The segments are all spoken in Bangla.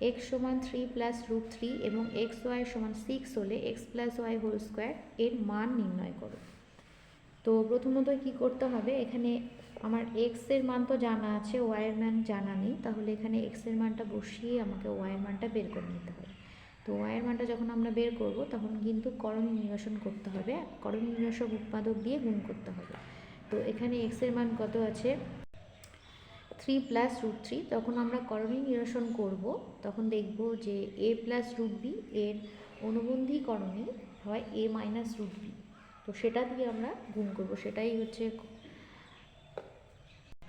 এক্স সমান থ্রি প্লাস রুট থ্রি এবং এক্স ওয়াই সমান সিক্স হলে X plus Y whole square এর মান নির্ণয় করো। তো প্রথমত কি করতে হবে? এখানে আমার এক্সের মান তো জানা আছে ওয়াই এর মান জানা নেই, তাহলে এখানে এক্সের মানটা বসিয়ে আমাকে ওয়াই এর মানটা বের করে নিতে হবে। তো ওয়াই এর মানটা যখন আমরা বের করব, তখন কিন্তু করণী নিরসন করতে হবে, করণী নিরসক উৎপাদক দিয়ে গুণ করতে হবে। তো এখানে এক্সের মান কত আছে? থ্রি প্লাস রুট থ্রি তখন আমরা করণী নিরসন করব। তখন দেখব যে এ প্লাস রুট বি এর অনুবন্ধী করণী হয় এ মাইনাস রুট বি তো সেটা দিয়ে আমরা গুণ করব। সেটাই হচ্ছে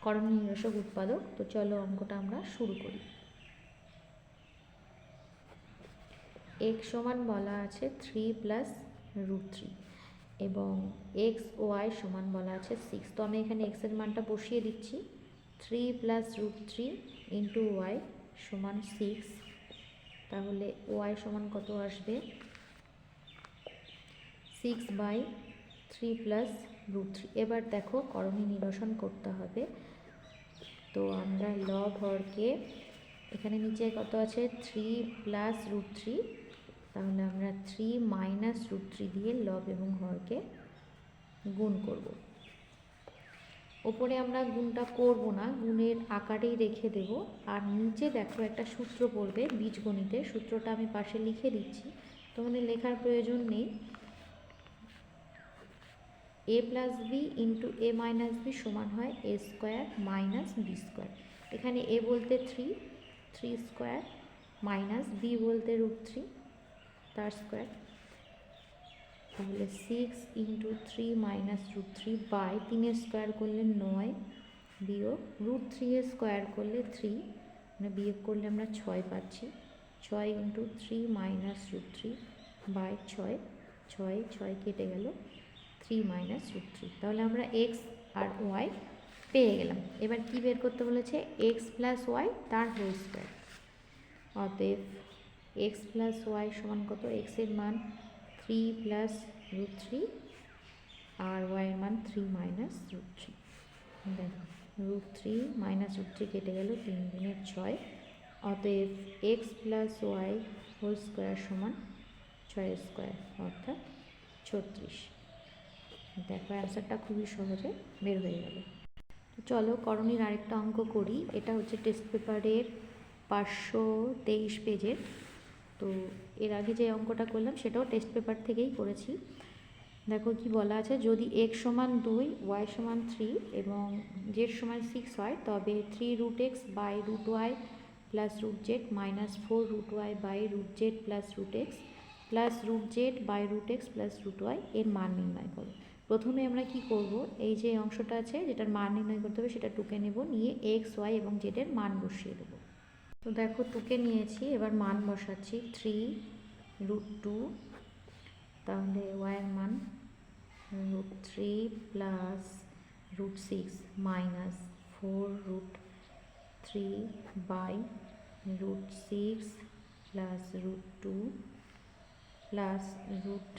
করণী নিরসক উৎপাদক। তো চলো অঙ্কটা আমরা শুরু করি। এক্স সমান বলা আছে থ্রি প্লাস রুট থ্রি এবং এক্স ওয়াই সমান বলা আছে সিক্স তো আমি এখানে এক্সের মানটা বসিয়ে দিচ্ছি। Three plus root three into Y সমান সিক্স। তাহলে ওয়াই সমান কত আসবে? Six by three plus root three. এবার দেখো করণী নিরসন করতে হবে। তো আমরা লব হরকে এখানে নিচে কত আছে? Three plus root three. তাহলে আমরা থ্রি মাইনাস রুট থ্রি দিয়ে লব এবং হরকে গুণ করব। ওপরে আমরা গুণটা করব না, গুণের আকারেই রেখে দেব। আর নিচে দেখো একটা সূত্র পড়বে, বীজগণিতের। সূত্রটা আমি পাশে লিখে দিচ্ছি। তোমাদের লেখার প্রয়োজন নেই। A plus B into A minus B সমান হয় A square minus B square. এখানে এ বলতে three three square minus B বলতে রুট থ্রি, তার স্কোয়ার। তাহলে six into three minus root three by তিনের স্কোয়ার করলে নয়, বিয়োগ রুট থ্রি এর স্কোয়ার করলে থ্রি মানে বিয়োগ করলে আমরা ছয় পাচ্ছি। ছয় into three minus root three by ছয় ছয় ছয় কেটে গেল থ্রি মাইনাস রুট থ্রি তাহলে আমরা এক্স আর ওয়াই পেয়ে গেলাম। এবার কি বের করতে বলেছে? এক্স প্লাস ওয়াই তার হোল স্কোয়ার অতএব এক্স প্লাস ওয়াই সমান কত? এক্সের মান থ্রি প্লাস রুট থ্রি আর ওয়াইয়ের মান থ্রি মাইনাস রুট থ্রি দেখো root three minus root three কেটে গেল তিন দিনের ছয়। অতএব X plus Y whole square সমান ছয় স্কোয়ার অর্থাৎ ছত্রিশ। দেখো অ্যান্সারটা খুবই সহজে বের হয়ে গেল। চলো করণীর আরেকটা অঙ্ক করি। এটা হচ্ছে টেস্ট পেপারের পাঁচশো তেইশ পেজের তো এর আগে যে অঙ্কটা করলাম, সেটাও টেস্ট পেপার থেকেই করেছি। দেখো কি বলা আছে, যদি এক্স সমান দুই ওয়াই সমান থ্রি এবং জেড সমান সিক্স হয়, তবে three root X by root Y plus root Z minus four root Y by root Z plus root X plus root Z by root X plus root Y এর মান নির্ণয় করো। প্রথমে আমরা কি করব, এই যে অংশটা আছে, যেটার মান নির্ণয় করতে হবে, সেটা টুকে নেব, নিয়ে এক্স ওয়াই এবং জেডের মান বসিয়ে দেবো। তো দেখো টুকে নিয়েছি, এবার মান বসাচ্ছি। থ্রি রুট টু তাহলে ওয়াইয়ের মান root three plus root six minus four root three by root six plus root two plus root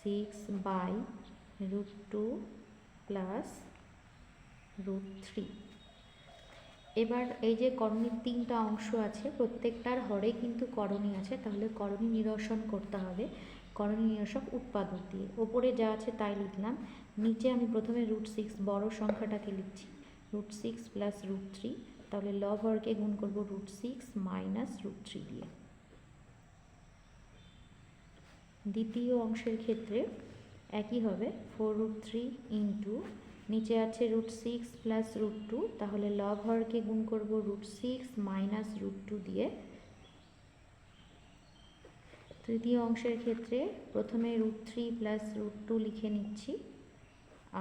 six by root two plus root three এবার এই যে করণীর তিনটা অংশ আছে, প্রত্যেকটার হরে কিন্তু করণী আছে, তাহলে করণী নিরসন করতে হবে। করণী নিরসক উৎপাদক দিয়ে। ওপরে যা আছে তাই লিখলাম। নিচে আমি প্রথমে রুট সিক্স বড় সংখ্যাটাকে লিখছি। Root six plus root three তাহলে লব হরকে গুণ করব root six minus root three দিয়ে। দ্বিতীয় অংশের ক্ষেত্রে একই হবে। ফোর রুট থ্রি ইন্টু নিচে আছে root six plus root two তাহলে লব হরকে গুণ করব root six minus root two দিয়ে। তৃতীয় অংশের ক্ষেত্রে প্রথমে root three plus root two লিখে নিচ্ছি,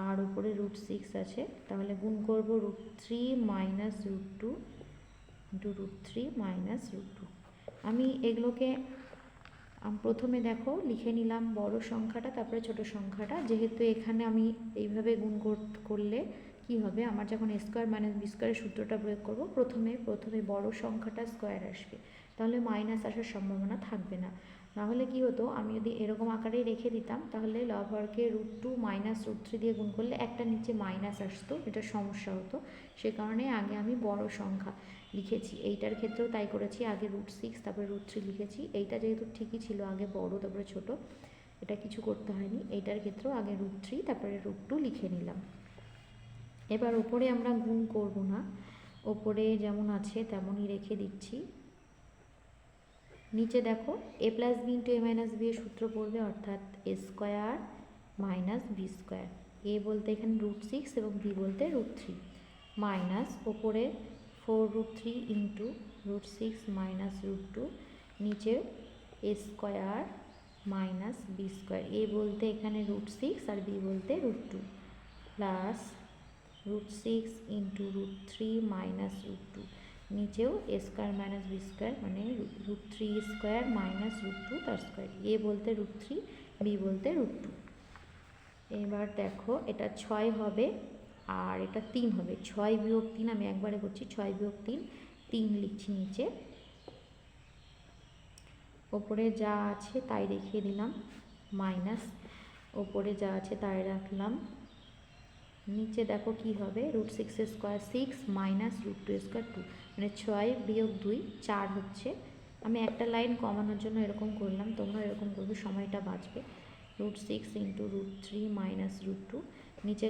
আর উপরে রুট সিক্স আছে, তাহলে গুণ করব root three minus root two into root three minus root two আমি এগুলোকে প্রথমে দেখো লিখে নিলাম বড় সংখ্যাটা, তারপরে ছোট সংখ্যাটা। যেহেতু এখানে আমি এইভাবে গুণ করলে কি হবে? আমার যখন স্কোয়ার মাইনাস বি স্কোয়ারের সূত্রটা প্রয়োগ করব, প্রথমে প্রথমে বড় সংখ্যাটা স্কোয়ার আসবে। তাহলে মাইনাস আসার সম্ভাবনা থাকবে না। নাহলে কি হতো? আমি যদি এরকম আকারেই রেখে দিতাম, তাহলে লব হরকে root two minus root three দিয়ে গুণ করলে একটা নিচে মাইনাস আসতো, এটা সমস্যা হতো। সে কারণে আগে আমি বড় সংখ্যা লিখেছি। এইটার ক্ষেত্রেও তাই করেছি। আগে রুট সিক্স তারপরে রুট থ্রি লিখেছি। এইটা যেহেতু ঠিকই ছিল, আগে বড়, তারপরে ছোট, এটা কিছু করতে হয়নি। এইটার ক্ষেত্রেও আগে রুট থ্রি তারপরে রুট টু লিখে নিলাম। এবার ওপরে আমরা গুণ করব না। ওপরে যেমন আছে, তেমনই রেখে দিচ্ছি। নিচে দেখো A plus B into A minus B এর সূত্র পড়বে অর্থাৎ A square minus B square A বলতে এখানে রুট সিক্স এবং বি বলতে রুট থ্রি মাইনাস ওপরে four root three into root six minus root two নিচে A square minus B square A বলতে এখানে রুট সিক্স আর বি বলতে root two plus root six into root three minus root two নিচেও A square minus B square মানে root three square minus root two তার স্কোয়ার এ বলতে রুট থ্রি বি বলতে রুট টু এবার দেখো, এটা ছয় হবে আর এটা তিন হবে। ছয় বিয়োগ তিন, আমি একবারে করছি ছয় বিয়োগ তিন তিন লিখছি নিচে। ওপরে যা আছে তাই দেখিয়ে দিলাম মাইনাস ওপরে যা আছে তাই রাখলাম। নিচে দেখো কি হবে? Root six square six minus root two square two মানে ছয় বিয়োগ দুই, চার হচ্ছে। আমি একটা লাইন কমানোর জন্য এরকম করলাম, তোমরা এরকম করবে, সময়টা বাঁচবে। Root six into root three minus root two নিচে